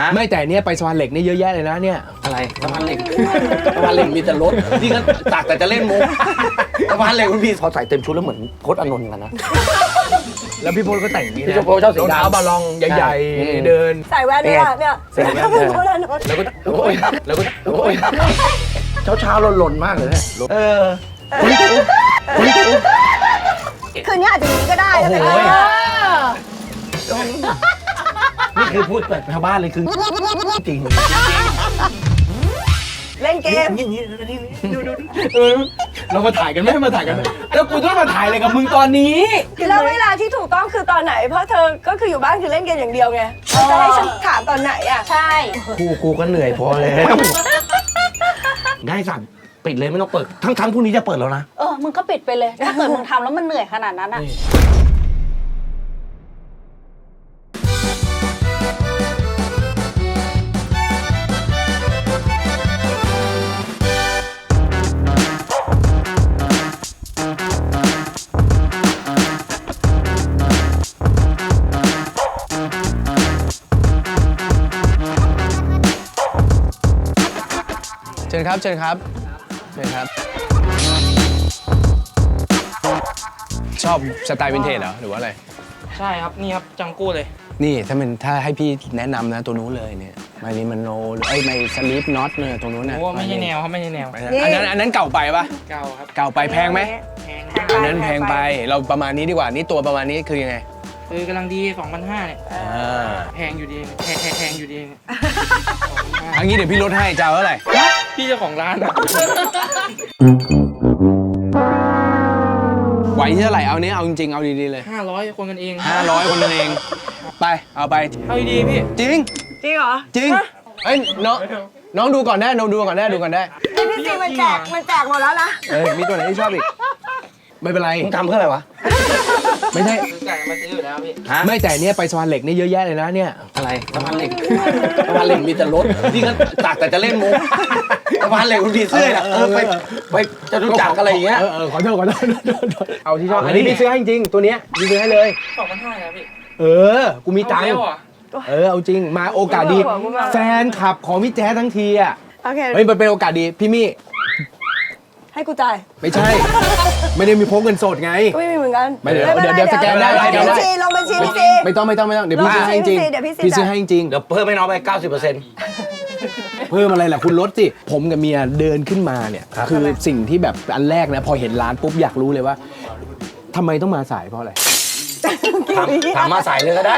ฮะ ไม่แต่เนี้ยไปสะพานเหล็กนี่เยอะแยะเลยนะเนี่ย อะไรสะพานเหล็กสะพานเหล็กมีแต่รถนี่ก็ตักแต่จะเล่นมุกสะพานเหล็กมันมี พอใส่เต็มชุดแล้วเหมือนโคตอานนท์กันนะ แล้วพี่พลก็แต่งอย่างนี้พี่นะพลชอบสีดำ รองเท้าบาลองใหญ่อืมๆเดิน ใส่แว่นด้วยอะเนี่ยใส่แว่นเป็นคนละโน้ตแล้วก็โอ้ยแล้วก็โอ้ยเช้าเช้าๆหล่นๆมากเลยเนี่ยเออ คืนนี้อาจจะอย่างนี้ก็ได้นะแต่โอ้ก็โห นี่คือพูดแบบชาวบ้านเลยคือจริงเล่นเกมนี่นี่นี่ดูดูเออเรามาถ่ายกันไหมมาถ่ายกันไหมแล้วกูต้องมาถ่ายอะไรกับมึงตอนนี้ แล้วเวลาที่ถูกต้องคือตอนไหน เพราะเธอก็คืออยู่บ้านคือเล่นเกมอย่างเดียวไงแล้วจะให้ฉันถามตอนไหนอะ ใช่ ครูกูก็เหนื่อยพอแล้ว ได้สั่งปิดเลยไม่ต้องเปิด ทั้งทั้งพรุ่งนี้จะเปิดแล้วนะ เออ มึงก็ปิดไปเลย ถ้าเกิดมึงทำแล้วมันเหนื่อยขนาดนั้นอะ ครับเชิญครับเชิญครับ ชอบสไตล์วินเทจเหรอหรือว่าอะไร ใช่ครับ นี่ครับ จังกู้เลย นี่ถ้าเป็นถ้าให้พี่แนะนำนะตัวนู้นเลยเนี่ยมาริมันโนเอ้ยไม่สลีปน็อตเนี่ยตรงนู้นน่ะโอ้ไม่ใช่แนวครับไม่ใช่แนว อันนั้นอันนั้นเก่าไปปะเก่าครับ เก่าไปแพงไหมแพงอันนั้นแพงไปเราประมาณนี้ดีกว่านี่ตัวประมาณนี้คือยังไงคือกำลังดี2,500เนี่ยอ่าแพงอยู่ดีแพงแพงแพงอยู่ดีเนี่ยอันนี้เดี๋ยวพี่ลดให้จะเอาเท่าไหร่ พี่เจ้าของร้านอะไหวที่เท่าไหร่เอาเนี้ยเอาจริงๆเอาดีๆเลย ห้าร้อยคนกันเอง500คนนั่นเอง ไปเอาไป เอาดีๆพี่จริง จริงเหรอจริงเอ้ยน้องน้องดูก่อนได้น้องดูก่อนได้ดูก่อนได้ นี่พี่ซีมันแจกมันแจกหมดแล้วนะเอ้ยมีตัวไหนที่ชอบอีก ไม่เป็นไร มึงทำเพื่ออะไรวะ ไม่ใช่ ซื้อไก่มาซื้ออยู่แล้วพี่ ฮะ ไม่แต่เนี้ยไปสะพานเหล็กนี่เยอะแยะเลยนะเนี่ย อะไรสะพานเหล็กสะพานเหล็กมีแต่รถนี่ก็ตักแต่จะเล่นมุกสะพานเหล็กมันมีเสื้อน่ะเออไปไปจะรู้จักอะไรอย่างเงี้ย เออเออขอโทษขอโทษเอาที่ชอบ อันนี้พี่ซื้อให้จริงตัวเนี้ยพี่ซื้อให้เลย2,500นะพี่เออ กูมีตังค์ เอาแล้วเหรอเออ เอาจริง มาโอกาสดีเอามาแฟนคลับของพี่แจ๊สทั้งทีอะ โอเค เฮ้ย มันเป็นโอกาสดี พี่มี่ ให้กูจ่ายไม่ใช่ ไม่ได้มีพกเงินสดไง ก็ไม่มีเหมือนกันไม่เดี๋ยวป็นไรเดี๋ยวเดี๋ยวสแกนได้ลงเดี๋ยวได้ บัญชีลงบัญชีพี่ซี ไม่ต้องไม่ต้องไม่ต้องเดี๋ยวพี่ซื้อให้จริงเดี๋ยวพี่ซื้อ พี่ซื้อให้จริง เดี๋ยวเพิ่มให้น้องไป 90%เพิ่มอะไรล่ะคุณลดสิ ผมกับเมียเดินขึ้นมาเนี่ยครับคือสิ่งที่แบบอันแรกนะ พอเห็นร้านปุ๊บอยากรู้เลยว่าทำไมต้องมาสายเพราะอะไร ถามถามมาสายเลยก็ได้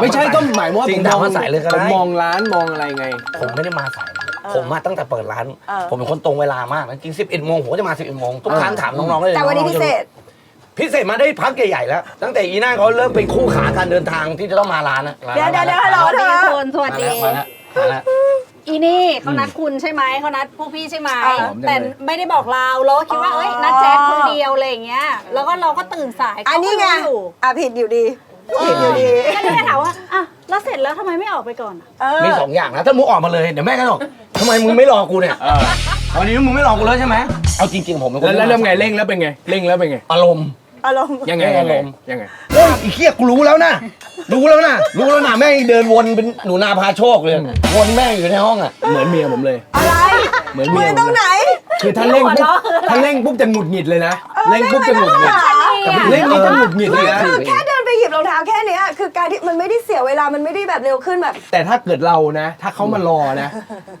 ไม่ใช่ก็หมายว่าจผริมงมถาอมงมาสายเลยก็ผมได้มองร้านมองอะไรไง ผมไม่ได้มาสายนะ ผมมาตั้งแต่เปิดร้านผมเป็นคนตรงเวลามากนะจริง11โมงผมก็จะมา11โมงทุกครั้งถามน้องๆได้เลยแต่วันนี้พิเศษพิเศษมาได้พักใหญ่ๆแล้ว ตั้งแต่อีน่าเขาเริ่มเป็นคู่ขาการเดินทางที่จะต้องมาร้านนะร้านเดี๋ยวเดี๋ยวเดี๋ยวฮัลโหลสวัสเธดีอคุณสวัสดี มาแล้วมาแล้ว อีนี่เขานัดคุณใช่ไหมเขานัดพวกพี่ใช่ไหมอ่าแต่ไม่ได้บอกเราเราก็คิดว่าอ๋อ เอ้ยนัดแจ๊ดคนเดียวอะไรอย่างเงี้ย แล้วก็เราก็ตื่นสายอันนี้ไงเขาก็รู้อยู่ อะผิดอยู่ดี ผิดอยู่ดี ก็เลยถามว่าอะแล้วเสร็จแล้วทำไมไม่ออกไปก่อนอะเออ มีสองอย่างนะถ้ามึงออกมาเลยเดี๋ยวแม่ก็บอกทำไมมึงไม่รอกูเนี่ยวันนี้มึงไม่รอกูแล้วใช่ไหมเอาจริงๆผมเป็นคนแล้วแล้วเริ่มไงเร่งแล้วเป็นไงเร่งแล้วเป็นไงอารมณ์ อารมณ์ ยังไงเร่งยัอางรไงมณ์ยังไงเฮ้ยไอีเคียกูรู้แล้วนะ รู้แล้วนะ รู้แล้วนะแม่งเดินวนเป็นหนูนาพาโชคเลย วนแม่งอยู่ในห้องอะ เหมือนเมียผมเลย อะไรเหมือนมืเมียอผตรมงเลไหนยคือถ้าเร่งปุ๊บถ้าเร่งปุ๊บจะหงุดหงิดเลยนะเร่งปุ๊บจะหงุดหงิดเล่นนี่ก็หงุดหงิดเลยนะ คือแค่เดินไป หยิบรองเท้าแค่เนี้ยคือการที่มันไม่ได้เสียเวลามันไม่ได้แบบเร็วขึ้นแบบ แต่ถ้าเกิดเรานะ ถ้าเขามารอนะ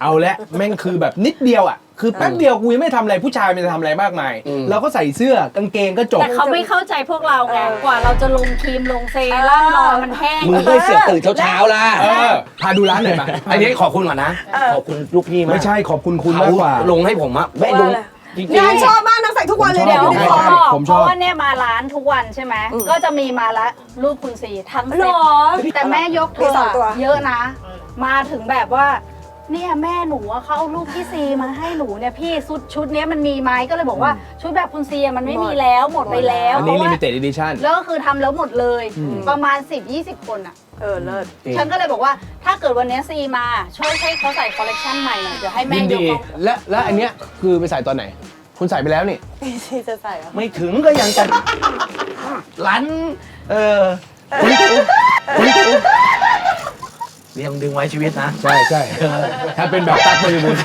เอาละแม่งคือแบบนิดเดียวอะ คือแป๊บเดียวกูยังไม่ทำอะไรผู้ชายมันจะทำอะไรมากมาย เราก็ใส่เสื้อกางเกงก็จบ แต่เขาไม่เข้าใจพวกเราไงเออกว่าเราจะลงครีมลงเซรั่มนอนมันแห้ง มึงก็เสือกตื่นเช้าๆล่ะเออ พาดูร้านหน่อยมาอันนี้ขอบคุณก่อนนะ ขอบคุณลูกพี่มากไม่ใช่ขอบคุณคุณเขามากกว่า ลงให้ผมอะไม่ลง จริงงานชอบมากนังใส่ทุกวันเลยเดี๋ยวผมขชออบบอกผมเพชอบ ราะว่าเนี่ยมาร้านทุกวันใช่ไหมอืมก็จะมีมาละรูปคุณสีทั้งหรเซ็ตอ แต่แม่ยกเธมีอสองตัว เยอะนะ มาถึงแบบว่า เนี่ยแม่หนูอะเขาเอารูปพี่ซีมาให้หนูเนี่ยพี่ชุดชุดเนี้ยมันมีไหมก็เลยบอกว่าชุดแบบคุณซีอะมันไม่มีแล้วหมดไปแล้วอันเพนี้ ราะว่า limited edition แล้วก็คือทำแล้วหมดเลยประมาณ 10-20 คนอะเออเลิศฉันก็เลยบอกว่าถ้าเกิดวันเนี้ยซีมาช่วยให้เขาใส่คอลเลคชันใหม่หน่อยเดี๋ยวให้แม่ยินยกดีเขาและและอันเนี้ยคือไปใส่ตอนไหน คุณใส่ไปแล้วนี่ ที่จะใส่เหรอๆไม่ถึงก็ยังจะร้านเออเรียมดึงไว้ชีวิตนะใช่ใช่ถ้าเป็นแบบตักบริบูรณ์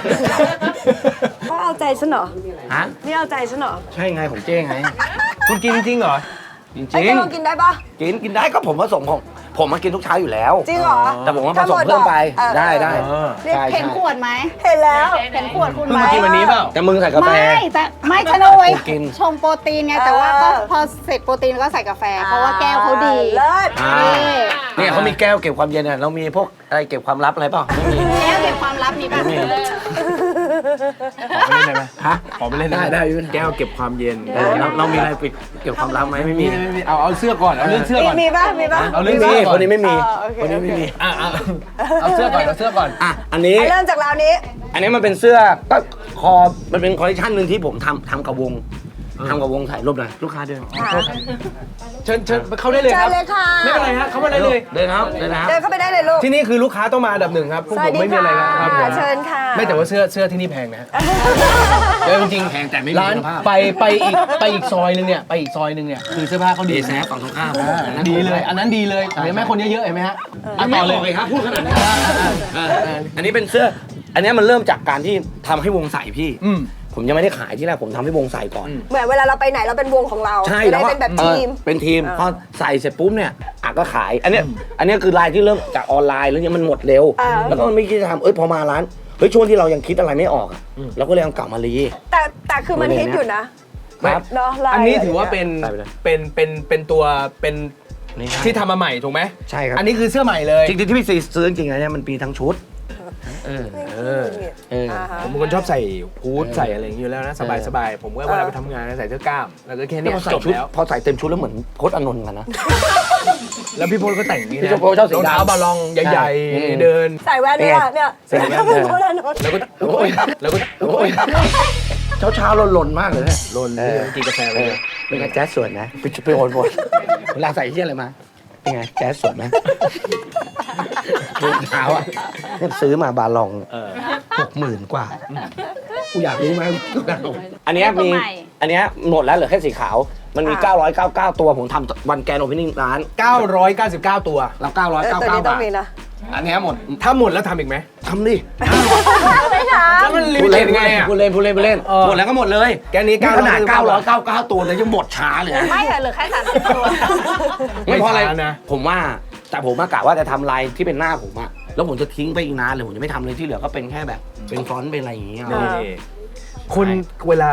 เขาเอาใจฉันเหรอฮะ นี่เอาใจฉันเหรอ ใช่ไงของเจ้ไง คุณกินจริงเหรอ จริงไอ้แกลองกินได้ปะๆกินกินได้ก็ผมผสมของผมมากินทุกเช้าอยู่แล้ว จริงเหรอแต่ผมว่าผสมเพิ่มไปเออได้ได้เออใช่เห็นใช่ขวดไหมเห็นแล้ว เห็นขวดคุณเพิ่งไหมมากินวันนี้เปล่า แต่มึงใส่กาแฟ ไม่แต่ไม่ฉันเอาไว้กูกินชงโปรตีนไง แต่ว่าก็พอเสร็จโปรตีนก็ใส่กาแฟ เพราะว่าแก้วเขาดีเลิศ อ่าเนี่ยเขามีแก้วเก็บความเย็นอะเรามีพวกอะไรเก็บความลับอะไรเปล่าไม่มี แก้วเก็บความลับมีป่ะ ขอไปเล่นได้ไหมฮะขอไปเล่นได้ได้ไหมได้ไม่มีปัญหาแก้วเก็บความเย็นเออเราเรามีอะไรปิดเก็บความลับไหมไม่มีไม่ไม่เอาเอาเสื้อก่อนเอาเรื่องเสื้อมีก่อน มีป่ะมีป่ะเอาเรื่องไม่สื้มีก่คนนี้ไม่มีเออโอเคคนนี้ไม่มีอะเอาเอาเสื้อก่อนเอาเสื้อก่อนอะอันนี้ เริ่มจากราวนี้ อันนี้มันเป็นเสื้อก็คอมันเป็นคอลเลคชันหนึ่งที่ผมทำทำกับวง ทำกับวงถ่ายรูปหน่อยลูกค้าเดินเชิญเชิญเข้าได้เลยครับเชิญเลยค่ะ ไม่เป็นไรฮะเข้ามาได้เลย เดินครับเดินนะครับ เดินเข้าไปได้เลยลูกที่นี่คือลูกค้าต้องมาอันดับหนึ่งครับพวกสผวัสมดีไม่มีอะไรครับครับผมเชิญค่ะ ไม่แต่ว่าเสื้อเสื้อที่นี่แพงนะฮะเออจริงๆแพงแต่ไม่มีร้านคุณภาพ ไปไปอีกไปอีกซอยหนึงเนี่ยไปอีกซอยหนึงเนี่ยคือเสื้อผ้าเขาเดดีแซฟฝั่งตรงข้ามอ่าอันนั้นดีเลย อันนั้นดีเลยเห็นไหมคนเยอะๆเห็นไหมฮะอะต่อเลยครับพูดขนาดนี้เออเอออันนี้เป็นเสื้อ อันนี้มันเริ่มจากการที่ทำให้วงใส่พี่ อืม ผมยังไม่ได้ขายที่แรกผมทำให้วงใส่ก่อนอืมเหมือนเวลาเราไปไหนเราเป็นวงของเราใช่จะแล้ได้วก็เป็นแบบเออทีมเป็นทีมอ่าพอใส่เสร็จปุ๊บเนี่ยอะก็ขาย อันเนี้ยอันเนี้ยคือลายที่เริ่มจากออนไลน์แล้วเนี่ยมันหมดเร็ว อ่า แล้วก็มันไม่คิดจะทำเอ้ยพอมาร้านเฮ้ยช่วงที่เรายังคิดอะไรไม่ออกอะเราก็เลยเอากลับมารี แต่แต่คือมันประเด็ฮินตเนี้ยอยู่นะ ครับ เนาะลายอันนี้ถือว่าเป็นใส่ไปเลย เป็นเป็นเป็นตัวเป็นนี่นะ ที่ทำมาใหม่ถูกไหมใช่ครับ อันนี้คือเสื้อใหม่เลย จริงๆที่พี่ซีซื้อจริงๆนะเนี่ยมันปีทั้งชุด เออเออเอออ่าฮะผมเป็นคนชอบใส่ฮูดเออใส่อะไรอย่างนี้อยู่แล้วนะสบายสบายผมก็เวลาไปทำงานนะใส่เสื้อกล้ามแล้วก็แค่เนี่เนี้ยยพอใส่จบชุดแล้วพอใส่เต็มชุดแล้วเหมือนโค้ดอานนท์กันนะแล้วพี่พลก็แต่งอย่างนี้พี่นะพลชอบสีรองดำเท้าบาลองใหญ่ใช่อืมๆเดิน ใส่แว่นด้วยล่ะเนี่ยใส่แว่นเป็นคนละโน้ตแล้วก็โอ้ยแล้วก็โอ้ยเช้าเช้าๆหล่นๆมากเลยเนี่ยโลนเออกินกาแฟไปเอเลอยเป็นไงแจ๊สสวยนะไปไปโอนบนเวลาใส่ที่อะไรมาเป็นไงแจ๊สสวยไหม รองเท้าอะเนี่ยซื้อมาบาลองเออ หกหมื่นกว่ากูอยากรู้ไหมอันเนี้ยมีอันเนี้ยหมดแล้วเหลือแค่สีขาว มันมี 999 ตัวผมทำวันแกนโอเพนนิ่งร้าน999 ตัวเราเออตัวนี้999ต้อบางท มีนะ อันเนี้ยหมดถ้าหมดแล้วทำอีกไหมทำดิไม่ถามแล้วมันลิพูมิดเต็เล่ดนไงอะ พูดเล่นพูดเล่นพูดเล่นเออ หมดแล้วก็หมดเลยแกนี้นี่ขนาด999 999 ตัวเลยยังหมดช้าเลยนะไม่ค่ะเหลือแค่สามสิบตัว ไม่เพราะอะไรช้านะ ผมว่า แต่ผมมากะว่าจะทำลายที่เป็นหน้าผมอะแล้วผมจะทิ้งไปอีกนานเลยผมจะไม่ทำเลยที่เหลือก็เป็นแค่แบบ เป็นฟอนต์เป็นอะไรอย่างเงี้ยอ่านี่คุณเวลา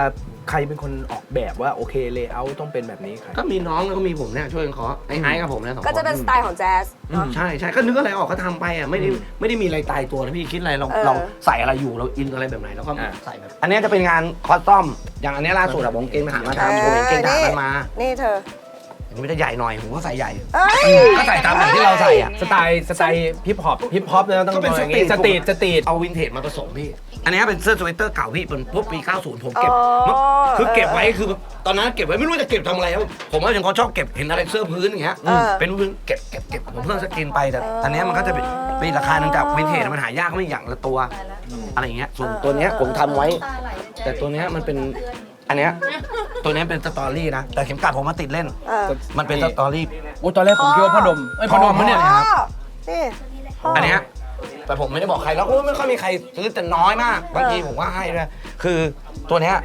ใครเป็นคนออกแบบว่าโอเคเลเยอร์ต้องเป็นแบบนี้ใครก็มีน้องแล้วก็มีผมเนี่ยช่วยกันเคาะไอ้ไอ้กับผมเนี่ยสองคนก็จะเป็นสไตล์ของแจ๊สเนอะ ใช่ใช่ก็นึกอะไรออกก็ทำไปอะไม่ได้ไม่ได้มีอะไรตายตัวนะพี่คิดอะไรเราเออ เราใส่อะไรอยู่เราอินอะไรแบบไหนเราก็อะ ใส่แบบอันเนี้ยจะเป็นงานคอสตอมอย่างอันเนี้ยล่าสุดอะผมเกณฑ์ทหารมาทำผมเห็นเกณฑ์ทหารมันมา นี่เธอ อันนี้มันจะใหญ่หน่อยผมก็ใส่ใหญ่เอ้ยก็ใส่ตามแบบที่เราใส่อะสไตล์สไตล์ฮิปฮอปฮิปฮอปนะต้องก็เป็นอย่างงี้สสตตรีรีททสตรีทเอาวินเทจมาผสมพี่ อันนี้เป็นเสื้อสเวตเตอร์เก่าพี่เป็นพวกปี 90 ผมเก็บอ๋อคือเก็บไว้คือแบบตอนนั้นเก็บไว้ไม่รู้จะเก็บทำอะไรครับผมว่าอย่างเขาชอบเก็บเห็นอะไรเสื้อพื้นอย่างเงี้ยเออเป็นพื้นเก็บเก็บเก็บผมเพิ่งสกินไปแต่อันเนี้ยมันก็จะเป็นเป็นราคาหนึงแต่วินเทจมันหายากไม่อย่างละตัว อะไรอย่างเงี้ยส่วนตัวเนี้ยผมทำไว้ แต่ตัวเนี้ยมันเป็น อันเนี้ยตัวเนี้ยเป็นสตอรี่นะแต่เข็มกลัดผมมาติดเล่น เออมันเป็นสตอรี่ โอ้ตอนแรกผมคิดว่าพ่อดมไอ้ยพ่อดมพ่อมะเนี่ยครับนี่พ่ออันเนี้ยแต่ผมไม่ได้บอกใครแล้วก็ไม่ค่อยมีใครซื้อแต่น้อยมากบางทีผมก็ให้ด้วยคือตัวเนี้ย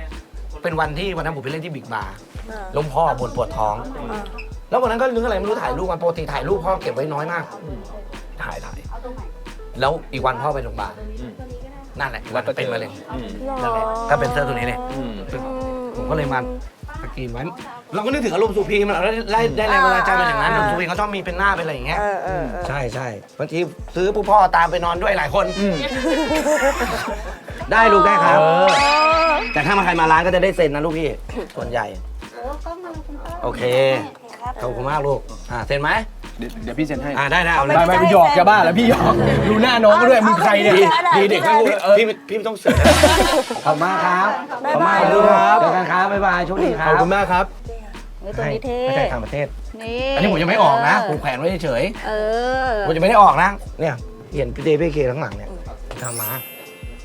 เป็นวันที่วันนั้นผมไปเล่นที่บิ๊กบาร์เออล้มพ่อปวดปวดท้อง เออแล้ววันนั้นก็นึกอะไรไม่รู้ถ่ายรูปมาปกติถ่ายรูปพ่อเก็บไว้น้อยมากถ่ายถ่ายแล้วอีกวันพ่อไปโรงพยาบาลนั่นแหละอีกวันเป็นมะเร็งอืมนั่นแหละก็เป็นเสื้อตัวนี้เลยอืม ผมก็เลยมาสกรีนไว้เราก็นึกถึงอารมณ์สุพีมันได้ได้ได้แรงบันดาลใจมาอย่างนั้นอารมณ์สุพีเขาชอบมีเป็นหน้าเป็นอะไรอย่างเงี้ย เออเออเออใช่ใช่บางทีซื้อผู้พ่อตามไปนอนด้วยหลายคนอืมได้ลูกได้ครับเออแต่ถ้ามาใครมาร้านก็จะได้เซ็นนะลูกพี่ ส่วนใหญ่ โอเค ขอบคุณมากลูกอ่าเซ็นไหมเดี๋ยวเดี๋ยวพี่เซ็นให้ อ่าได้ได้เอาเลยไปไปไปหยอกจะบ้าแล้วพี่หยอกดูหน้าน้องก็ด้วยมึงใครเนี่ยพี่ดีเด็กไม่พูดเออพี่พี่ไม่ต้องเสียขอบคุณมากครับขอบคุณมากลูกบ๊ายบายเจอกันครับบ๊ายบายโชคดีครับขอบคุณมากครับ นี่ตัวนี้เท่ไม่ใช่ต่างประเทศ นี่อันนี้ผมยังไม่ออกนะผมแขวนไว้เฉยเออ ๆผมยังไม่ได้ออกนะเนี่ยเห็นพี่เดย์พี่เคข้างหลังเนี่ยทำมา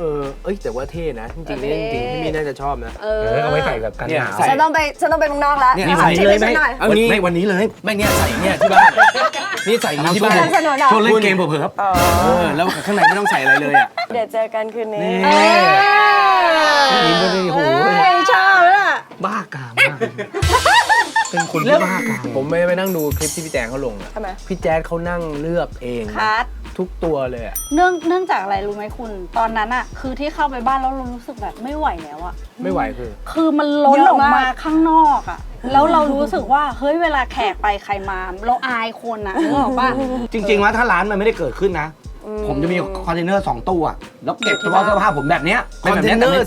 เออเอ้ยแต่ว่าเท่นะ จริงๆเนี่ยจริงๆพี่มี่น่าจะชอบนะ เอเออเอาไว้ใส่แบบกันเนี่ยหนาวใส่ ฉันต้องไปฉันต้องไปเมืองนอกแล้วเนี่ยนี่ขวัอนนี้ชิมเลยให้ไหมฉันหน่อย เอางี้ ไม่วันนี้เลย ไม่เนี่ยใส่เนี่ยที่บ้าน นี่ใส่อย่างนี้ที่บ้านสนุนเหรอช่วงเล่นเกมเผลออ๋อเออแล้วข้างในไม่ต้องใส่อะไรเลยอะ เดี๋ยวเจอกันคืนๆนี้นี่เออนี่ไม่ได้โหเฮ้ยชอบน่ะบ้ากามมากเป็นคนที่บ้ากามผมไม่ไปนั่งดูคลิปที่พี่แจงเขาลงอะทำไมพี่แจ๊ดเขานั่งเลือกเอง คัด ทุกตัวเลยอะเนื่องเนื่องจากอะไรรู้ไหมคุณ ตอนนั้นอะคือที่เข้าไปบ้านแล้วเรารู้สึกแบบไม่ไหวแล้วอะไม่ไหวคือ คือมันล้นเยอะออกมามากข้างนอกอะแล้วเรารู้สึกว่าเฮ้ยเวลาแขกไปใครมาเราอายคนอะนึกออกปะจริงๆว่าถ้าร้านมันไม่ได้เกิดขึ้นนะ ผมจะมีคอนเทนเนอร์สองตู้อะแล้วเก็บเฉพาะเสื้อผ้าผมแบบเนี้ยคอนเทนเนอร์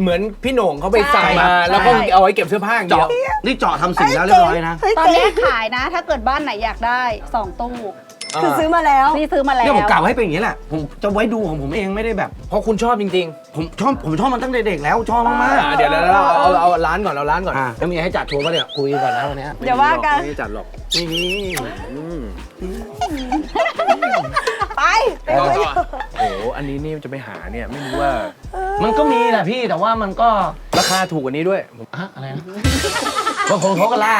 เหมือนพี่โหน่งเขาไปสั่งมาใช่แล้วก็เอาไว้เก็บเสื้อผ้าอย่างเดียเจาะวนี่เจาะทำสีแล้วเรียบร้อยนะเฮ้ยตอนเจ๊นี้ขายนะ ถ้าเกิดบ้านไหนอยากได้สองตู้ คือซื้อมาแล้ว นี่ซื้อมาแล้ว เนี่ยผมกล่าวให้เป็นอย่างนี้แหละ ผมจะไว้ดูของผมเองไม่ได้แบบ เพราะคุณชอบจริงผมชอบผมชอบมันตั้งแต่เด็กแล้วชอบๆมากอ่าเดี๋ยวเดี๋ยวเราเอาเอาเอาร้านก่อนเอาร้านก่อนๆอ่าแล้วมีให้จัดทัวร์ป่ะเนี่ยคุยก่อนนะวันเนี้ยเดี๋ยวว่ากัน ไม่ได้จัดหรอกนี่อืมไปไปแล้วคุยก็โอ้โหอันนี้นี่จะไปหาเนี่ยไม่รู้ว่ามันก็มีแหละพี่แต่ว่ามันก็ราคาถูกกว่านี้ด้วยอะอะไรนะบางคนเขาก็ล่า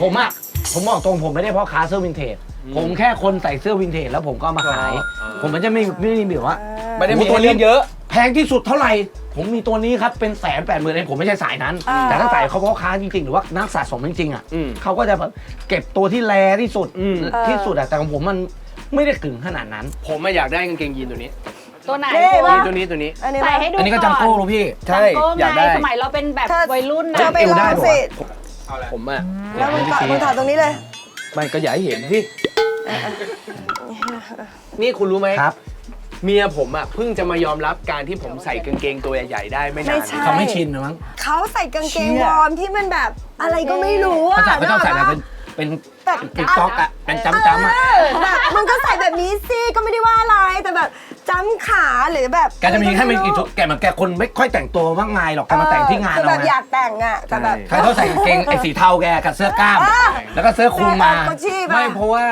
ผมอะผมบอกตรงผมไม่ได้เพราะค้าเสื้อวินเทจ ผมแค่คนใส่เสื้อวินเทจแล้วผมก็เอามาขายอ๋อผมมันจะไม่ไม่ได้แบบว่าไม่ได้มีโอ้โหตัวเลือกเยอะ แพงที่สุดเท่าไหร่ ผมมีตัวนี้ครับเป็นแสนแปดหมื่นเองผมไม่ใช่สายนั้น อ่า แต่ถ้าสายเขาพ่อค้าจริงๆ หรือว่านักสะสมจริงๆอะอืมเขาก็จะแบบเก็บตัวที่แรที่สุดอืม ที่สุดอะแต่ของผมมันไม่ได้กึ่งขนาดนั้น ผมมาอยากได้กางเกงยีนตัวนี้ตัวไหนเท่คุณปะ ตัวนี้ตัวนี้ อันนี้ใส่มาให้ดูอันนี้ก็จังโก้รู้พี่ ใช่ จังโก้อยากไงได้ สมัยเราเป็นแบบเธอวัยรุ่นนะเธอไปลองสิผมอะแล้วมึงถอดมึงถอดตรงนี้เลย ไม่ก็อยากให้เห็นสิ นี่คุณรู้ไหมครับ เมียผมอะเพิ่งจะมายอมรับการที่ผมใส่กางเกงตัวใหญ่ๆได้ไม่ไม่นานใช่ เขาไม่ชินนะมั้งเขาใส่กางเกงเชี่วยอร์มที่มันแบบอะไรก็ไม่รู้อะเขาจะเขาจะใส่แบบนึเป็นกออกปะเป็น เป็นก๊อกอะเป็นจำจำๆอะ เออแบบมึงก็ใส่แบบนี้สิก็ไม่ได้ว่าอะไรแต่แบบจำขาหรือแบบแกจะมีแค่ไม่กี่ชุดแกมันแกคนไม่ค่อยแต่งตัวมากมายหรอกแกมาแต่งที่งานคือเอาแบบไงอยากแต่งอะแต่แบบ ใครเขาใส่กางเกงไอ้สีเทาแกกับเสื้อกล้ามแล้วก็เสื้อคลุมมา กุชชี่ไม่เพราะว่า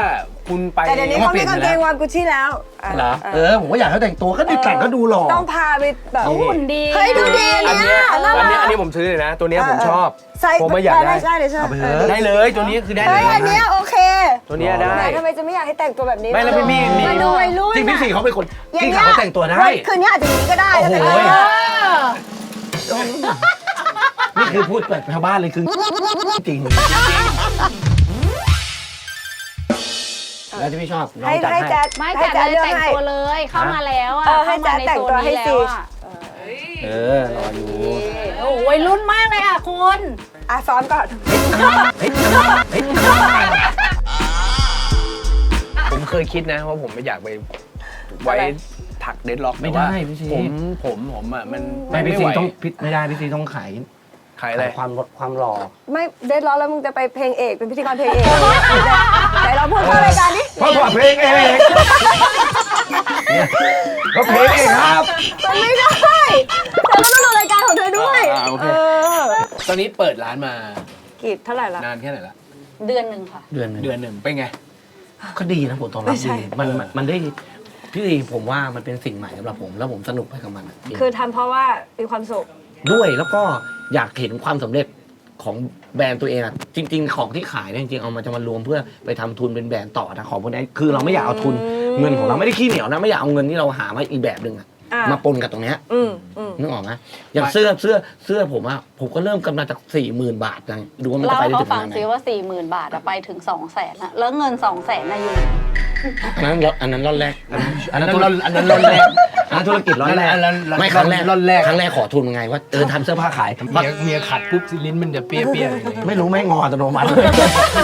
คุณไปแต่เดี๋ยวนี้เขามีกางเกงวอร์มกุชชี่แล้วะเหรอ เออ ผมก็อยากให้เขาแต่งตัวก็ดิแต่งก็ดูหล่อ ต้องพาไปแบบเขาหุ่นดีเฮ้ยดูดีอันเนี่เนี้ยยน่าอันรัเนี้ยกอันนี้ผมซื้อเลยนะ ตัวเนี้ยผมชอบ ใส่ผมไม่อยากได้ ใช่เลยใช่เอาไปเถอะ ได้เลยตัวนี้คือได้เลเฮ้ยยอันเนี้ยโอเคตัวเนี้ยได้ แหมทำไมจะไม่อยากให้แต่งตัวแบบนี้ไม่แล้วพี่มี่มี มันดูวัยรุ่นจริงพี่สีเขาเป็นคนอย่าที่งเงี้ยเขาแต่งตัวได้วันคืนนี้อาจจะอย่างนี้ก็ได้โอ้โหแต่งตัวนี่คือพูดแบบชาวบ้านเลยคือจริงแล้วที่พี่ชอบน้องให้จัดให้ให้แจ๊ดไม่ให้จัดแจ๊ดเลยเลือกแต่งให้ ตัวเลยเข้ามาแล้วอะเออให้เข้ามาในแจ๊ดแต่งโซนตัวให้นี้สิแล้วอะเออรออยู่โอ้โหวัยรุ่นมากเลยอะคุณ อะซ้อมก่อน ผมเคยคิดนะว่าผมไม่อยากไปไว้ถักเดดล็อกไม่แต่ว่าได้พี่สีผมผมผมอะมันไม่พี่ไม่สีไหวต้องพิไม่ได้พี่สีต้องขายขายอะไร ขายความความหล่อไม่เด็ดร้อนแล้วมึงจะไปเพลงเอกเป็นพิธีกรเพลงเอกไหนเราพูดเข้ารายการดิเพราะว่าเพลงเองก็เพลงเองครับ มันไม่ได้เธอก็ต้องดูรายการของเธอด้วย อ่าโอเค เออ ตอนนี้เปิดร้านมากีดเท่าไหร่ละนานแค่ไหนละเดือนหนึ่งค่ะ เดือนหนึงเดือนหนึ่งเป็นไง ก็ดีนะผมตอบรับไม่ใช่ ดีมันมันมันได้พี่ดีผมว่ามันเป็นสิ่งใหม่สำหรับผม แล้วผมสนุกไปกับมันอะคือทำเพราะว่ามีความสุข ด้วยแล้วก็อยากเห็นความสำเร็จของแบรนด์ตัวเองอะจริง ๆ ของที่ขายเนี่ยจริงๆเอามาจะมารวมเพื่อไปทำทุนเป็นแบรนด์ต่อนะของพวกนี้คือเราไม่อยากเอาทุนอืม เงินของเราไม่ได้ขี้เหนียวนะไม่อยากเอาเงินที่เราหามาอีกแบบหนึ่งอะ อะมาปนกับตรงเนี้ยอืมอืมนึกออกไหมอย่างเสื้อเสื้อเสื้อผมอะผมก็เริ่มกันมาจากสี่หมื่นบาทนะดูว่ามันจะเล่าไปให้ได้เขาถึงขฟังนาดไหนซิว่าสี่หมื่นบาทอะไปถึงสองแสนอะแล้วเงินสองแสนอะอยู่ไหนอันนั้นรถอันนั้นรถแรกอันนั้นอัธุนรนั้นอันนั้นรถแรกอันนั้นธุรกิจร้อนแรกอันนั้นไม่ครั้งแรกร้อนแรก ครั้งแรกขอทุนไงว่าเออทำเสื้อผ้าขาย เมียเมียขัดปุ๊บลิ้นมันจะเปี้ยเปี้ยเลยไม่รู้ไม่งออัตโนมัติ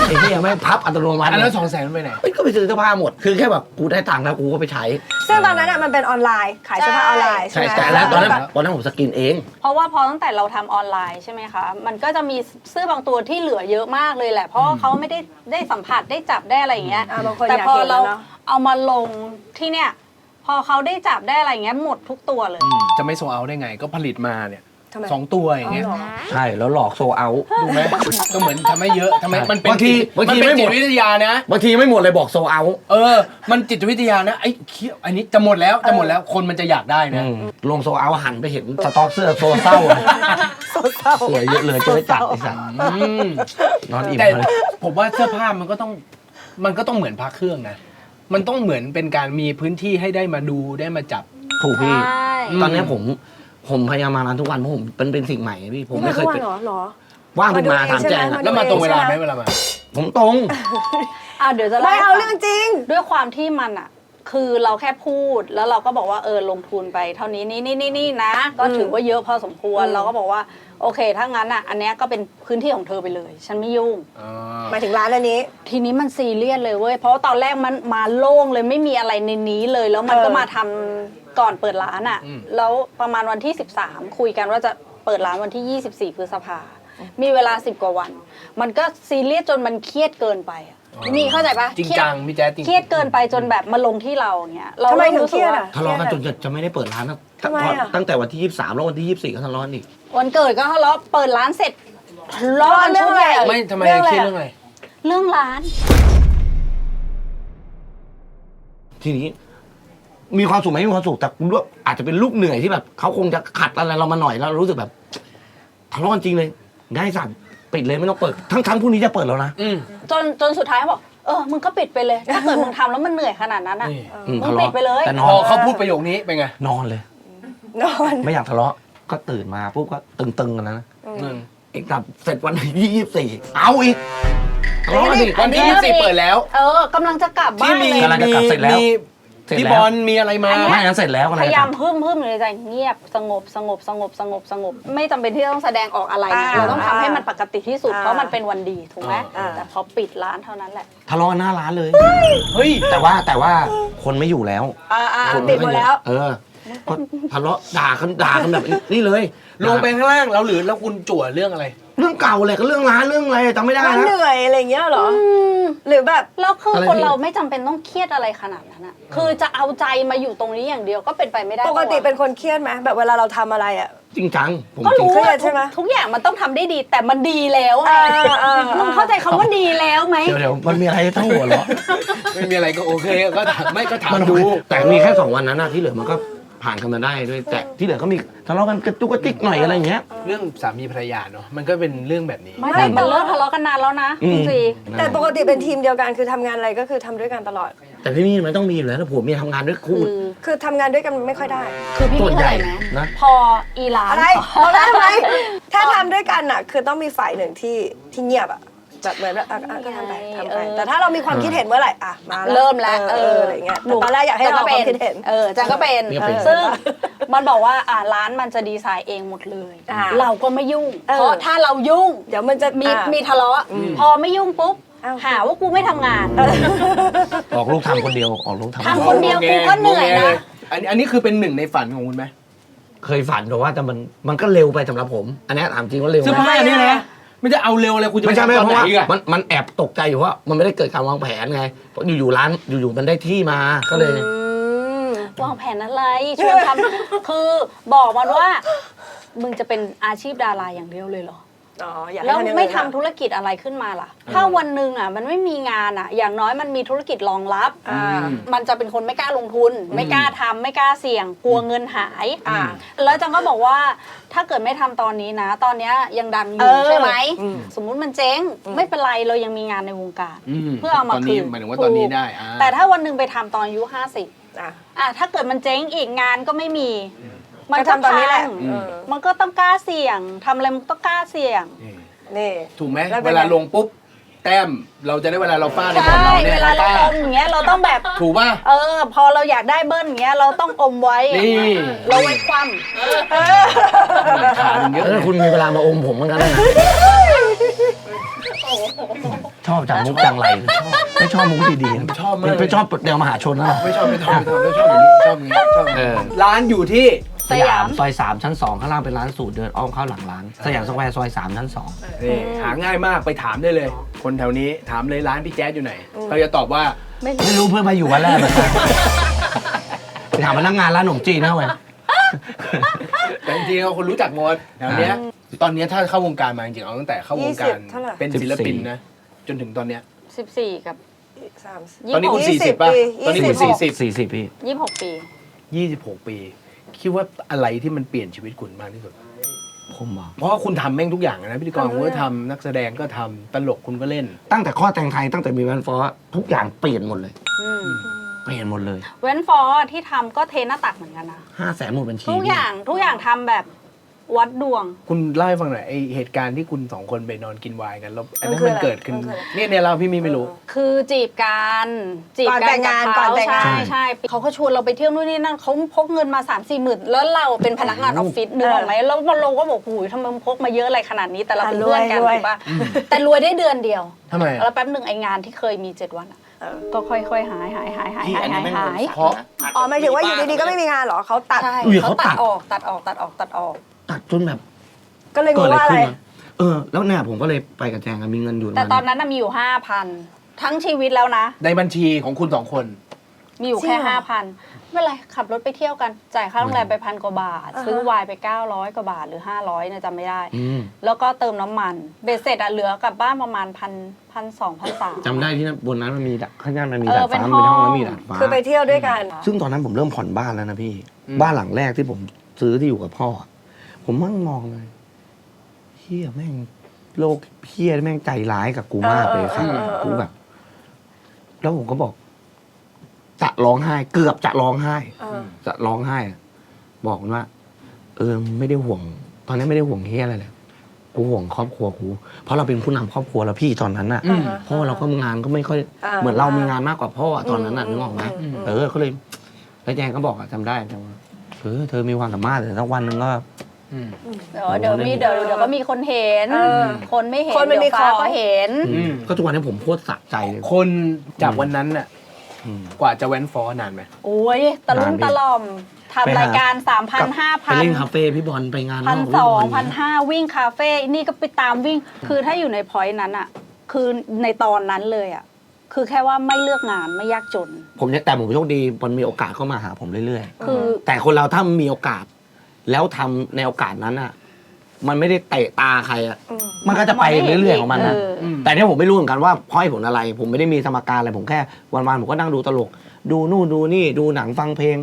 ไอ้ที่ยังไม่พับอัตโนมัติอันนั้นสองแสนไปไหน เอ้ยก็ไปซื้อเสื้อผ้าหมด คือแค่แบบกูได้ตังค์แล้วกูก็ไปใช้ ซึ่งตอนนั้นอะมันเป็นออนไลน์ขายเสื้อผ้าออนไลน์ใช่ใช่ไหม แต่แล้วตอนนั้นแบบตอนนั้นผมสกินเอง เพราะว่าพอตั้งแต่เราทำออนไลน์ใช่ไหมคะ มันก็จะมีเสื้อบางตัวที่เหลือเยอะมากเลยแหละ เพราะว่าเขาไม่ได้ได้สัมผัสได้จับได้อะไรอย่างเงี้ย อะบางคนแต่อยากพอเห็นแล้เราวเนาะเอามาลงที่เนี่ย พอเขาได้จับได้อะไรอย่างเงี้ยหมดทุกตัวเลย จะไม่โซเอาได้ไงก็ผลิตมาเนี่ย ทำไม สองตัวอย่างเงี้ยอ๋อเหรอใช่แล้วหลอกโซเอา ถูกไหมก็เหมือนทำให้เยอะทำไมมันเป็นบางทีจิตบางทีมันเป็นไม่หมจิดตวิทยานะ บางทีไม่หมดเลยบอกโซเอา เออ มันจิตวิทยานะไอ้เคี้ยวอันนี้จะหมดแล้วจะหมดแล้วคนมันจะอยากได้นะ ลงโซเอาหันไปเห็นสต็อกเสื้อโซเศร้าสวยเยอะเลยเจอจัดไอ้สัสอืมนอนอิ่มแต่เลยผมว่าเสื้อผ้ามันก็ต้อง มันก็ต้องเหมือนพระเครื่องนะ มันต้องเหมือนเป็นการมีพื้นที่ให้ได้มาดูได้มาจับ ถูกพี่ ใช่ตอนเนี้ยผม ผมพยายามมาร้านทุกวันเพราะผมเป็นเป็นสิ่งใหม่ไงพี่ผมนี่ไม่มาเคทุยกวันเป็นเหรอเหรอ ว่างเพิ่งมามาดูถามเองแจงใช่ไหมอะแล้วมาตรงเวลาไหมเวลามา ผมตรง อะเดี๋ยวจะไม่ล่เอาให้ฟัเรื่องจริง ด้วยความที่มันอะ คือเราแค่พูดแล้วเราก็บอกว่าเออลงทุนไปเท่านี้นี่นี่นี่นี่นะ ก็ถือว่าเยอะพอสมควรอืม เราก็บอกว่าโอเคถ้างั้นอะอันเนี้ยก็เป็นพื้นที่ของเธอไปเลย ฉันไม่ยุ่ง หมายถึงร้านอันนี้ ทีนี้มันซีเรียสเลยเว้ย เพราะว่าตอนแรกมันมาโล่งเลยไม่มีอะไรในนี้เลย แล้วมันเออก็มาทำ ก่อนเปิดร้านอะ่ะ อืม แล้วประมาณวันที่ 13 คุยกันว่าจะเปิดร้านวันที่ 24 พฤษภา มีเวลา 10 กว่าวัน มันก็ซีเรียสจนมันเครียดเกินไปอะนี่เข้าใจปะจริงเคยดจังพี่แจ๊ดจริงเครียดเกินไปจนแบบมาลงที่เราอย่างเงี้ยเราทำไมเริ่ถึงรู้สึกเครียดว่าอะ ทะเลาะกันจนจะจะไม่ได้เปิดร้านนะทำไมอะตั้งแต่วันที่ 23 แล้ววันที่ 24 ก็ทะเลาะกันอีก วันเกิดก็ทะเลาะเปิดร้านเสร็จทะเลาะกันชุดใหญ่ไม่ทำไมเรื่องอะไร เครียดเรื่องอะไร เรื่องร้าน ทีนี้ มีความสุขไหมมีความสุขแต่รู้ว่าอาจจะเป็นลูกเหนื่อยที่แบบเขาคงจะขัดอะไรเรามาหน่อยแล้วเรารู้สึกแบบทะเลาะกันจริงเลยได้สั่งปิดเลยไม่ต้องเปิด ทั้งทั้งพรุ่งนี้จะเปิดแล้วนะ อืม จนจนสุดท้ายบอกเออมึงก็ปิดไปเลย ถ้าเกิดมึงทำแล้วมันเหนื่อยขนาดนั้นอะนี่อืมมึงทะปิเลาะดไปเลย แต่นพออนเขาพูดประโยคนี้เป็นไงนอนเลย นอนไม่อยากทะเลาะก็ตื่นมาปุ๊บก็ตึงๆกันแล้วนะอืมอีกกลับเสร็จวันที่ยี่สี่เอาอีกทะเลาะกันอีก วันที่อันนี้ยี่สิบเปิดแล้ว เออ กำลังจะกลับบ้าที่นมีเลย กำลังจะกลับเสร็จแล้ว มีเส ร็จพี่แล้วบอลมีอะไรมาอันเนี้ไม่งั้นเสร็จแล้วกันพเลยยายามพึ่มพึ่มอยู่ในใจเงียบสงบสงบสงบสงบสงบ ไม่จำเป็นที่ต้องแสดงออกอะไรนะอ่าเราต้องทำให้มันปกติที่สุด อ่าเพราะมันเป็นวันดีถูกไหมอ่า แต่พอปิดร้านเท่านั้นแหละ ทะเลาะกันหน้าร้านเลย เฮ้ย แต่ว่าแต่ว่าคนไม่อยู่แล้วอ่าอ่าคนติดหมดแล้ว เออก็ทะเลาะด่ากันด่ากันแบบนี่เลย ลงไปข้างล่างแล้วหรือแล้วคุณจั่วเรื่องอะไร เรื่องเก่าเลยก็เรื่องร้านเรื่องอะไรจำไม่ได้มันนะเหนื่อยอะไรอย่างเงี้ยเหรอหรือแบบ แล้วคืออะไรคนพี่ เราไม่จำเป็นต้องเครียดอะไรขนาดนั้นอะคือจะเอาใจมาอยู่ตรงนี้อย่างเดียวก็เป็นไปไม่ได้ปกติะวะเป็นคนเครียดไหมแบบเวลาเราทำอะไรอะ จริงจังผมก็จริงรู้เครียว่าดใช่ไหมทุกทุกอย่างมันต้องทำได้ดี แต่มันดีแล้วไงอ่าอ่าอ่ามึงเข้าใจคำว่าดีแล้วไหม เดี๋ยวเดี๋ยวมันมีอะไรให้ต้องหัวเราะไม่มีอะไรก็โอเคก็ถามไม่ก็ถามมันดูแต่มีแค่สองวันนั้นนะที่เหลือมันก็ ผ่านกันมาได้ด้วยแต่ที่เหลือก็มีทะเลาะกันกระจุกกระติกหน่อยอะไรอย่างเงี้ย เรื่องสามีภรรยาเนาะมันก็เป็นเรื่องแบบนี้ ไม่แต่มันเลิกทะเลาะกันนานแล้วนะอืม คุณซีแต่ปกติเป็นทีมเดียวกันคือทำงานอะไรก็คือทำด้วยกันตลอด แต่พี่มี่มันต้องมีอยู่แล้วถ้าผัวเมียทำงานด้วยคู่คือคือทำงานด้วยกันไม่ค่อยได้ คือพี่ส่วนี่นใหเข้าญ่ใจไหมนะ พออีร้านอะไรเอาได้ไหมถ้าทำด้วยกันอะ คือต้องมีฝ่ายหนึ่งที่ที่เงียบอะ แบบเหมือนแบบอะอะก็ทำไปทำไป แต่ถ้าเรามีความคิดเห็นเมื่อไหร่อะมาเริ่มแล้วเอออะไรอย่างเงี้ยแต่ตอนแรกอยากให้เราความคิดเห็น เออจังก็เป็นนี่ก็เป็น ซึ่งมันบอกว่าอ่าร้านมันจะดีไซน์เองหมดเลย อ่าเราก็ไม่ยุ่ง เออ เพราะถ้าเรายุ่งเดี๋ยวมันจะมีอะ มีทะเลาะพอไม่ยุ่งปุ๊บอ้าว หาว่ากูไม่ทำงาน ออกลูกทำคนเดียวออกลูกทำทำคนเดียวกูก็เหนื่อยนะ อันอันนี้คือเป็นหนึ่งในฝันของคุณไหมเคยฝันแต่ว่าแต่มันมันก็เร็วไปสำหรับผม อันเนี้ยถามจริงว่าเร็วเสื้อผ้าเนี่ยนะ ไม่จะเอาเร็วเลยคุณจะไม่ใช่ไม่ตใช่อนเพไหนราะว่าอีกอะมันมันแอบตกใจอยู่ว่า มันไม่ได้เกิดการวางแผนไงเพราะอยู่ๆร้านอยู่ๆมันได้ที่มาก็เลย อืมวางแผนอะไรชวนทำ คือบอกมันว่า มึงจะเป็นอาชีพดาราอย่างเดียวเลยเหรอ อ๋ออยากให้แล้วทำอย่างอื่นไม่ทำอะธุรกิจอะไรขึ้นมาล่ะ ถ้าวันหนึ่งอะมันไม่มีงานอะ อย่างน้อยมันมีธุรกิจรองรับ อ่ามันจะเป็นคนไม่กล้าลงทุน ไม่กล้าทำไม่กล้าเสี่ยง กลัวเงินหาย อ่า แล้วจังก็บอกว่าถ้าเกิดไม่ทำตอนนี้นะ ตอนเนี้ยยังดังอเอยู่อใช่ไหมอืม สมมุติมันเจ๊งไม่เป็นไรเรายังมีงานในวงการ มเพื่อเอามาตอนนี้คืนหมายถึงว่าตอนนี้ถูก ได้อ่าแต่ถ้าวันหนึ่งไปทำตอนอายุห้าสิบอะ อะถ้าเกิดมันเจ๊งอีกงานก็ไม่มี มันก็ทำตอนนี้แหละพังเออมันก็ต้องกล้าเสี่ยงทำอะไรมันต้องกล้าเสี่ยง นี่ถูกไหมแล้วเป็เวนไงลาลงปุ๊บ แต้มเราจะได้เวลาเราฟาดในบอลใช่ เราเนี่ยเวลาเรากล้อมอย่างเงี้ยเราต้องแบบ ถูกป่ะ เออ พอเราอยากได้เบิ้ลอย่างเงี้ยเราต้องอมไว้นี่ เราไว้คว่ขาหนึ่งเยอะเออคุณมีเวลามาอมผมเหมือนกันนะชอบจังมุกจังไรไม่ชอบมุกดีๆชอบมากไม่ชอบแนวมหาชนนะ ไม่ชอบไม่ชอบไม่ชอบไม่ชอบอย่างนี้ชอบอย่างนี้ชอบอย่างเอนี้อร้านอยู่ที่ำ สยามซอยสามชั้นสองข้างล่างเป็นร้านสูตรเดินอ้อมเข้าหลังร้าน สยามสแควร์ซอยสามชั้นสองนี่หาง่ายมากไปถามได้เลย คนแถวนี้ถามเลยร้านพี่แจ๊ดอยู่ไหนเขาจะตอบว่าไม่รู้เพื่อนมาอยู่วันแรกเหมือนกันไปถามพนักงานร้านขนมจีนนะเว้ยแต่จริงๆเราคนรู้จักหมดแถวเนี้ยตอนเนี้ยถ้าเข้าวงการมาจริงๆเอาตั้งแต่เข้าวงการ20เท่าไหร่ เป็นศิลปินนะ จนถึงตอนเนี้ย14กับสามตอนนี้คุณยี่สิบ40ป่ะปีตอนนี้คุณยี่สิบ40สี่สิบพี่26ปี 26 ปี คิดว่าอะไรที่มันเปลี่ยนชีวิตคุณมากที่สุด ผมบอกเพราะว่าคุณทำแม่งทุกอย่างนะพิธีกรคุณก็ทำนักแสดงก็ทำตลกคุณก็เล่น ตั้งแต่ข้อแต่งไทยตั้งแต่มีแวนฟอร์ทุกอย่างเปลี่ยนหมดเลย อืมเปลี่ยนหมดเลยเว้นฟอร์ที่ทำก็เทหน้าตักเหมือนกันนะห้าแสนหมดบัญชีทุกอย่างทุกอย่างทำแบบ วัดดวง คุณเล่าให้ฟังหน่อยไอเหตุการณ์ที่คุณสองคนไปนอนกินไวน์กันแล้วอันนั้นมันคือมันเกิดขึ้นอะไรมันคืออะไร เนี่ยเนี่ยเราพี่มีไม่รู้ คือจีบกันจีบก่อนกัแต่นงกับงานเขาก่อนแต่งงาน ใช่ใช่เขาก็ชวนเราไปเที่ยวนู่นนี่นั่นเขาพกเงินมา3ามสี่หมื่นแล้วเราเป็นพนักงานออฟฟิศนึกออกไหมแล้วมันเราก็บอกหูยทำไมมึงพกมาเยอะอะไรขนาดนี้แต่เราเป็นเพื่อนกันรวย ถูกปะแต่รวยได้เดือนเดียวทำไมอะ แล้วแป๊บหนึ่งไองานที่เคยมี7วันอะเออ ก็ค่อยๆหายหายหายหายพี่หายอันนี้หายไม่หาย เพราะ อ๋อหมายถึงว่าอยู่ดีๆก็ไม่มีงานเหรอเขาตัด ใช่อุ้ยเขาเขาตัตัดด ออกตัดออกตัดออกตัดออก ตัดจนแบบก็เลยเกิงดงอะไรว่าอะไรขึ้นวะเออ แล้วเนี่ยผมก็เลยไปกับแจงกันมีเงินอยู่แต่ตอนประมาณนั้นน่ะมีอยู่ห้าพันทั้งชีวิตแล้วนะ ในบัญชีของคุณสองคน มีอยู่จริแค่งเหรอห้าพันไม่เป็นไร ขับรถไปเที่ยวกัน จ่ายค่าโรงแรมไปพันกว่าบาท อ่าฮะ ซื้อไวน์ไป 900 กว่าบาทหรือ 500เนี่ยจำไม่ได้ อืมแล้วก็เติมน้ำมัน เบสเสร็จอะเหลือกลับบ้านประมาณพันพันสองพันสาม จำได้ที่นั่นบนนั้นมันมีดักข้างล่างมันมีเออดาดฟ้าเป็นมันเป็นห้องห้องแล้วมีดาดฟ้า คือไปเที่ยวด้วยกัน ซึ่งตอนนั้นผมเริ่มผ่อนบ้านแล้วนะพี่ อืม บ้านหลังแรกที่ผมซื้อที่อยู่กับพ่อ ผมมั่งมองเลยเฮียแม่งโลกเฮียแม่งใจร้ายกับกูมากเลยเออครับเออเออ กูแบบ แล้วผมก็บอก จะร้องไห้ เกือบจะร้องไห้ เออ จะร้องไห้อะบอกมันว่า เออไม่ได้ห่วง ตอนนี้ไม่ได้ห่วงเฮียอะไรเลยกูห่วงครอบครัวกูเพราะเราเป็นผู้นำครอบครัวแล้วพี่ตอนนั้นน่ะอืม พ่อเราก็งานก็ไม่ค่อย อ่าเหมือนเรามีงานมากกว่าพ่ออะตอนนั้นน่ะอืมนึกออกไหมอืม เออก็เลยแล้วแจงก็บอกอะจำได้จำว่าเออเธอมีความสามารถแต่สักวันหนึ่งก็อืม เดี๋ยวเดี๋ยวมีเดี๋ยวเดี๋ยวก็มีคนเห็นเออคนไม่เห็นคนมันมีเดี๋ยวฟ้าของ ก็เห็น อืม ก็ทุกวันนี้ผมโคตรสะใจเลย คนจากวันนั้นน่ะอืม กว่าจะแว้นฟอร์นานไหม โอ้ยตะลุ่มนานดิตะล่อมไปหารทำายการสามพันห้าไปพันเล่นคาเฟ่พี่บอลไปงานพันนอกสองพี่บลพันห้าวิ่งคาเฟ่นี่ก็ไปตามวิ่ง คือถ้าอยู่ในพอยต์นั้นอะคือในตอนนั้นเลยอะคือแค่ว่าไม่เลือกงานไม่ยากจน ผมเนี่ยแต่ผมโชคดีมันมีโอกาสเข้ามาหาผมเรื่อยคือ ๆ แต่คนเราถ้ามีโอกาส แล้วทำในโอกาสนั้นอะ มันไม่ได้เตะตาใครอะ อืมมันก็จะไปเรื่อยๆของมันนะเอออืม แต่เนี่ยผมไม่รู้เหมือนกันว่าเพราะเหตุผลอะไร ผมไม่ได้มีสมการอะไร ผมแค่วันๆผมก็นั่งดูตลก ดูนู่นดูนี่ดูหนังฟังเพลง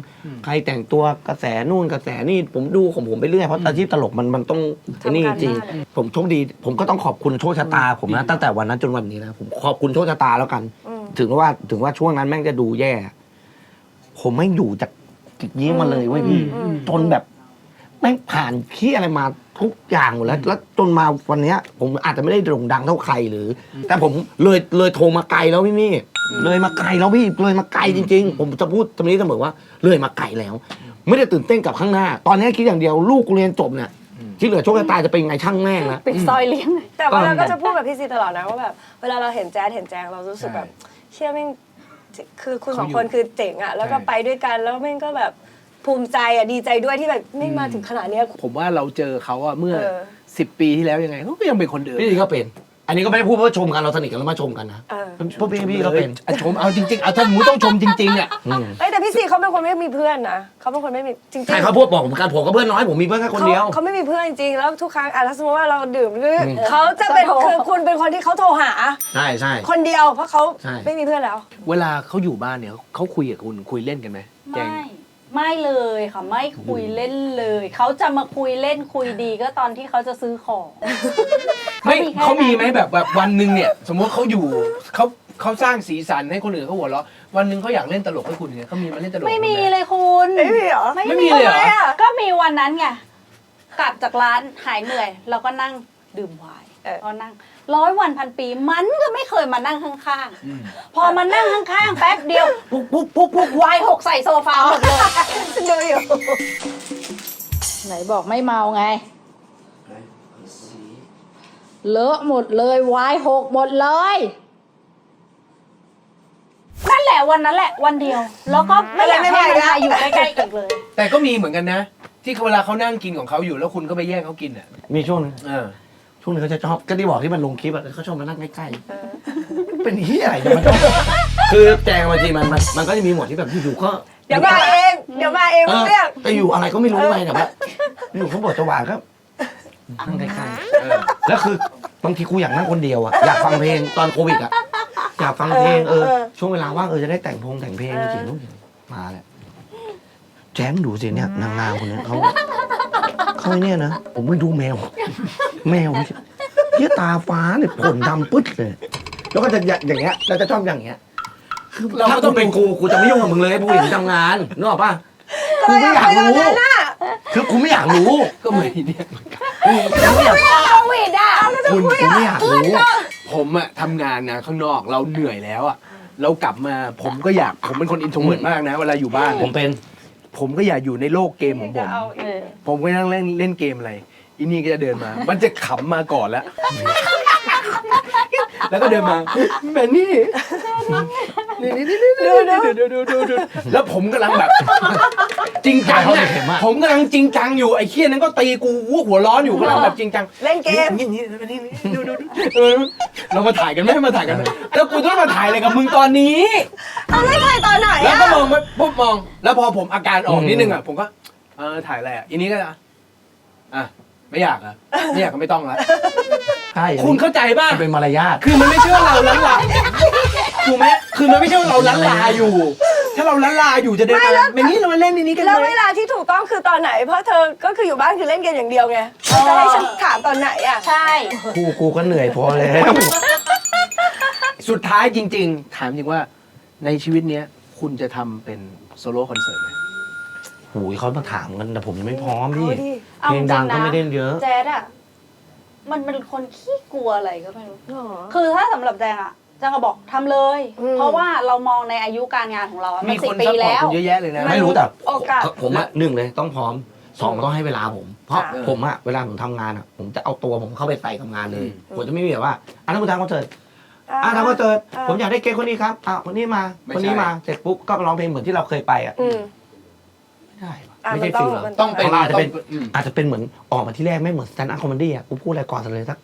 ใครแต่งตัวกระแสนู่นกระแสนี่ผมดูของผมไปเรื่อยเพราะอาชีพตลกมันมันต้องไอ้นี่จริงทำการบ้าน ผมโชคดี ผมก็ต้องขอบคุณโชคชะตา ผมนะตั้งแต่วันนั้นจนวันนี้นะผมขอบคุณโชคชะตาแล้วกัน อืม ถึงว่าถึงว่าช่วงนั้นแม่งจะดูแย่ ผมไม่งอยู่จากจิกยิ้มมาเลยเว้ยพี่ อืม จนแบบ แม่งผ่านขี้อะไรมาทุกอย่างหมดแล้วแล้วจนมาวันเนี้ย ผมอาจจะไม่ได้โด่งดังเท่าใครหรือ แต่ผมเลยเลยโทรมาไกลแล้วพี่มี่เลยมาไกลแล้วพี่เลยมาไกลจริง ๆ ผมจะพูดตรงนี้เสมอว่าเลยมาไกลแล้ว ไม่ได้ตื่นเต้นกับข้างหน้า ตอนนี้คิดอย่างเดียวลูกกูเรียนจบเนี่ยที่เหลือโชคชะตาจะเป็นยังไงช่างแม่งนะ ปิดซอยเลี้ยงเลยแต่ว่าเออเราก็จะพูดกับพี่ซีตลอดนะว่าแบบเวลาเราเห็นแจ๊ดเห็นแจงเรารู้สึกแบบเชื่อแม่งคือคุณสองคนคือเจ๋งอะแล้วก็ไปด้วยกันแล้วแม่งก็แบบ ภูมิใจอะดีใจด้วยที่แบบไม่มาถึงขนาดเนี้ย ผมว่าเราเจอเขาอะเมื่อเออ สิบปีที่แล้วยังไงเขาก็ยังเป็นคนเดิม พี่ก็เป็น อันนี้ก็ไม่ได้พูดเพื่อชมกันเราสนิทกันแล้วมาชมกันนะเออพวกพี่พี่ก็เป็นอะชมเอาจริงๆเอาถ้าสมมติต้องชมจริงๆอะอืมเอ้ยแต่พี่ซีเขาเป็นคนไม่มีเพื่อนนะเขาเป็นคนไม่มีจริงๆใช่เขาพูดบอกผมกันผมก็เพื่อนน้อยผมมีเพื่อนแค่คนเดียวขาเขาไม่มีเพื่อนจริงๆแล้วทุกครั้งอะถ้าสมมติว่าเราดื่มหรืออมเขาจะเป็นจะโทร คือคุณเป็นคนที่เขาโทรหา ใช่ใช่ คนเดียวเพราะเขาใช่ ไม่มีเพื่อนแล้ว เวลาเขาอยู่บ้านเนี่ยเขาคุยกับคุณคุยเล่นกันไหมแจไม่ง ไม่เลยค่ะไม่คุยเล่นเลย เขาจะมาคุยเล่นคุยดีก็ตอนที่เขาจะซื้อของ ไม่แค่เขามีไหมนั้นแบบแบบวันหนึ่งเนี่ย สมมติเขาอยู่เขาเขาสร้างสีสันให้คนอื่นเขาหัวเราะวันหนึ่งเขาอยากเล่นตลกให้คุณเนี่ยเขามีมาเล่นตลกไม่มีกับคุณหเลยคุณไม่มีเหรอไม่มีเลยเหรอทำไะก็มีวันนั้นไงกลับจากร้านหายเหนื่อย เราก็นั่งดื่มไวน์เออก็นั่ง ร้อยวันพันปี มันก็ไม่เคยมานั่งข้างๆ พอมานั่งข้างๆ แป๊บเดียว ปุ๊บปุ๊บปุ๊บปุ๊บไวน์หกใส่โซฟาหมดเลยดูอยู่ ไหนบอกไม่เมาไง เลอะหมดเลยวายหกหมดเลย นั่นแหละวันนั้นแหละวันเดียว แล้วก็ไม่อยากให้มันมาอยู่ใกล้ๆอีกเลย แต่ก็มีเหมือนกันนะ ที่เวลาเขานั่งกินของเขาอยู่แล้วคุณก็ไปแย่งเขากินอะ มีช่วงหนึง เออ ช่วงหนึงเขาจะชอบก็ที่บอกที่มันลงคลิปอะเขาชอบมานั่งใกล้ๆเป็นที่อะไรเนี่ยมันชอบคือแจงบางทีมันมันมันก็จะมีหมวดที่แบบอยู่ๆก็เดี๋ยวมาเอง เดี๋ยวมาเองเอไม่อเรียกแต่อยู่อะไรก็ไม่รู้ไปแต่ว่าอยู่เขาบอกจะหวานก็นั่งใกล้เออๆแล้วคือบางทีกูอยากนั่งคนเดียวอะอยากฟังเพลงตอนโควิดอะอยากฟังเพลงเออช่วงเวลาว่างเออจะได้แต่งพงแต่งเพลงเขียนนู่นเขียนนี่มาแล้วแจ้งดูสิเนี่ยนางงามคนเนี้ยเขาเขาเนี่ยนะผมไม่ดูแมว แมวเยี่ยตาฟ้าเนี่ยผลดำปึ๊ดเลย แล้วก็จะอย่างเงี้ยเราจะชอบอย่างเงี้ยเราก็ถ้าต้องเป็นกูกูจะไม่ยุ่งกับมึงเลยผู้หญิงทำงานนึกออกปะกูไม่อยากรู้คือกูไม่อยากรู้ก็เหมือนเนี่ยกูไม่อยากโควิดอะคุณกูไม่อยากรู้ผมอะทำงานนะข้างนอกเราเหนื่อยแล้วอะเรากลับมาผมก็อยากผมเป็นคนอินโทรเวิร์ดมากนะ เวลาอยู่บ้านผมเป็น ผมก็อยากอยู่ในโลกเกมของผมผมก็นั่งเล่นเล่นเกมอะไรอีนี่ก็จะเดินมา มันจะขำมาก่อนแล้ว แล้วก็เดินมาแบบนี้นี่นี่นี่นี่ดูดูดูดูดูดูแล้วผมกำลังแบบ จริงจังเขาเนี่ยเห็นมากผมกำลังจริงจังอยู่ไอ้เคี้ยนั้นก็ตีกูหัวร้อนอยู่กำลังแบบจริงจังเล่นเกมนี่นี่นี่นี่นี่ดูดูดูเออเรามาถ่ายกันไหมมาถ่ายกันไหมแล้วกูต้องมาถ่ายอะไรกับมึงตอนนี้เอาไม่ถ่ายตอนไหนแล้วอะก็มองไปปุ๊บมอง แล้วพอผมอาการออกนิดนึงอะผมก็เออถ่ายอะไรอะอีนี้ก็อะอะไม่อยากอะไม่อยากก็ไม่ต้องละ ใช่คุณเข้าใจป่ะเป็นมารยาท คือมันไม่ใช่ว่าเราล้านลาถูกไหมคือมันไม่ใช่ว่าเราล้านลาอยู่ ถ้าเราล้านลาอยู่จะเดินมาแบบนี้เรามาเล่นในนี้กันแล้วเลเวยลาที่ถูกต้องคือตอนไหน เพราะเธอก็คืออยู่บ้านคือเล่นเกมอย่างเดียวไงจะให้ฉันถามตอนไหนอะใช่ กูกูก็เหนื่อยพอแล้ว สุดท้ายจริง ๆ ถามจริงว่าในชีวิตเนี้ยคุณจะทำเป็นโซโล่คอนเสิร์ตไหมหูยเขามาถามกันแต่ผมยังไม่พร้อมพี่เอาดิ เพลงดังก็ไม่ได้เยอะ แจ๊ดอะ มันเป็นคนขี้กลัวอะไรก็ไม่รู้ หรอ คือถ้าสำหรับแจงอะแจงก็บอกทำเลย อืม เพราะว่าเรามองในอายุการงานของเราอะมัมีนคสิบนปีซัพพอร์ตแล้วคุณเยอะแยะเลยนะ ไม่รู้แต่โอกาส ผมอะหนึ่งเลยต้องพร้อมสองต้องให้เวลาผม เพราะค่ะ ผมอะเวลาผมทำงานอะผมจะเอาตัวผมเข้าไปใส่กับงานเลยอืมผมจะไม่มีแบบว่าอันนั้นคุณทำคอนเสิร์ตอะทำคอนเสิร์ตผมอยากได้เกย์คนนี้ครับอะคนนี้มาคนนี้มาเสร็จปุ๊บก็ร้องเพลงเหมือนที่เราเคยไปอะอืม ไม่ได้วะ อะไม่ใช่มันต้องฟิลเรามันต้องเป็นอาจจะเป็นต้องอืม อาจจะเป็นเหมือนออกมาที่แรกไม่เหมือนสแตนด์อัพคอมเมดี้อะกูพูดอะไรก่อนเลยสัก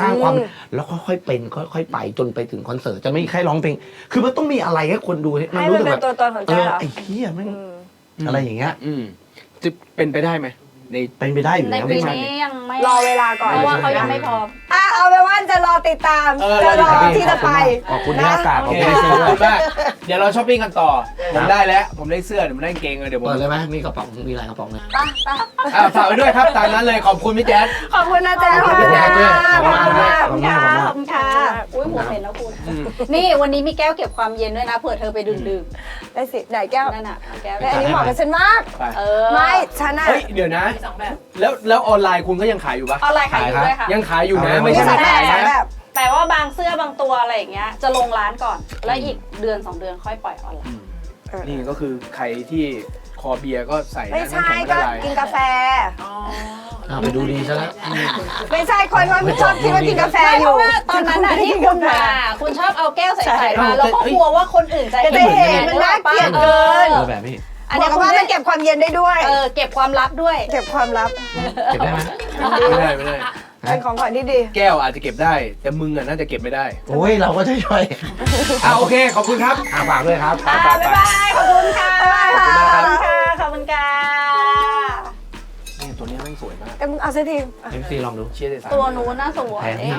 สร้างความแล้วค่อยๆเป็นค่อยๆไปจนไปถึงคอนเสิร์ตจะไม่มีใครร้องเพลงคือมันต้องมีอะไรให้คนดูให้มันให้รู้มันสึกเป็แบนบตัวตนของเอแจ๊อเหรอไอ้เหี้ยแม่งอืม อะไรอย่างเงี้ยอืมจะเป็นไปได้ไหมใน เป็นไปได้อยู่ในแล้วปีไม่ใช่ นี้ยังไม่รอเวลาก่อน เพราะว่าเขายังไม่พร้อม อะเอาไปนว่าจะรอติดตาม เออ จะรอรอติดตามที่จะไปขอบคุณที่ให้โอกาส โอขอบเคคุณที่ขซื้ออบคุณมากเดี๋ยวเราช้อปปิ้งกันต่อ ผมได้แล้ว ผมได้เสื้อเดี๋ยวผมได้กางเกงเลยเดี๋ยวผมเปิดเลยไหมมีกระป๋อง มีหลายกระป๋องเลย ไปไปอ่าฝากไว้ด้วยครับตามนั้นเลยขอบคุณพี่แจ๊ด ขอบคุณนะแจ๊ขอบคุณแจ๊คด้วยขอบคุณมากขอบคุณมากขอบคุณค่ะอุ้ยหัวเหม็นแล้วคุณนี่วันนี้มีแก้วเก็บความเย็นด้วยนะเผื่อเธอไปดื่มได้สิไหนแก้วๆนั่นน่ะเอาแก้วแต่อันนี้เหมาะกับฉันมาก ไปเออไม่ฉันอะเฮ้ยเดี๋ยวนะ แล้วแล้วออนไลน์คุณก็ยังขายอยู่ปะออนไลน์ขายอยู่ด้วยค่ะ ยังขายอยู่นะเอาไม่มีใช่สาไม่ยแบบขายสายแบนะบแต่ว่าบางเสื้อบางตัวอะไรอย่างเงี้ย จะลงร้านก่อน แล้วอีกเดือนสองเดือนค่อยปล่อยออนไลน์ นี่ก็คือใครที่คอเบียร์ก็ใส่ไม่น้ำใช่แข็งก็ละลายกินกาแฟ อะไปดูดีซะแล้วไม่ใช่คนว่าชอบคิดว่ากินกาแฟไม่อเพยู่ราะว่าตอนนั้นน่ะที่คุณมาคุณชอบเอาแก้วใส่ๆมาแล้วก็กลัวว่าคนอื่นจะจะได้เห็นมันน่าเกลียดเกินเออแบบนี้อันบนี้อกก็ว่าว่ามันเก็บความเย็นได้ด้วย เออเก็บความลับด้วย เก็บความลับ เก็บได้ไหม ไม่ได้ไม่ได้ เป็นของขวัญที่ดี แก้วอาจจะเก็บได้ แต่มึงอะน่าจะเก็บไม่ได้โอ้ยเราก็ช่วยอ่าโอเค ขอบคุณครับๆอะฝากด้วยครับ อ่าบ๊ายบาย ขอบคุณค่ะ ขอบคุณมากครับค่ะขอบคุณค่ะนี่ตัวนี้แม่งสวยมาก เอ็มเอาสักที เอ็มซีลองดู เชียร์เดซ่า ตัวนู้นน่าสวย แพงพี่